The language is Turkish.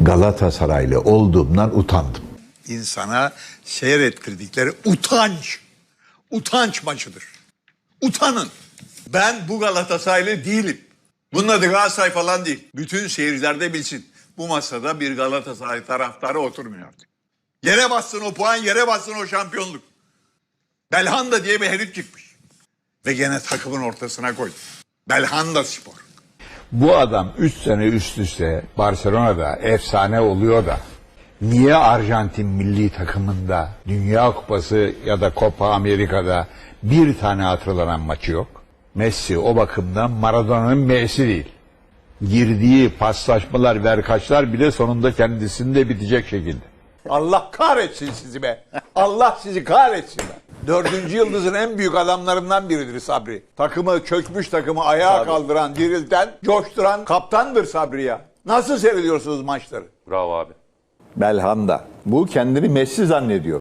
Galatasaraylı olduğumdan utandım. insana seyrettirdikleri utanç. Utanç maçıdır. Utanın. Ben bu Galatasaraylı değilim. Bunun adı Galatasaray falan değil. Bütün seyirciler de bilsin. Bu masada bir Galatasaray taraftarı oturmuyor. Yere bassın o puan, yere bassın o şampiyonluk. Belhanda diye bir herif çıkmış. Ve gene takımın ortasına koydu. Belhanda Spor. Bu adam 3 sene üst üste Barcelona'da efsane oluyor da niye Arjantin milli takımında Dünya Kupası ya da Copa Amerika'da bir tane hatırlanan maçı yok? Messi o bakımdan Maradona'nın M'si değil. Girdiği paslaşmalar, verkaçlar bile sonunda kendisinde bitecek şekilde. Allah kahretsin sizi be. Allah sizi kahretsin be. Dördüncü yıldızın en büyük adamlarından biridir Sabri. Takımı çökmüş takımı ayağa kaldıran, dirilten, coşturan kaptandır Sabri ya. Nasıl seyrediyorsunuz maçları? Bravo abi. Belhanda. Bu kendini Messi zannediyor.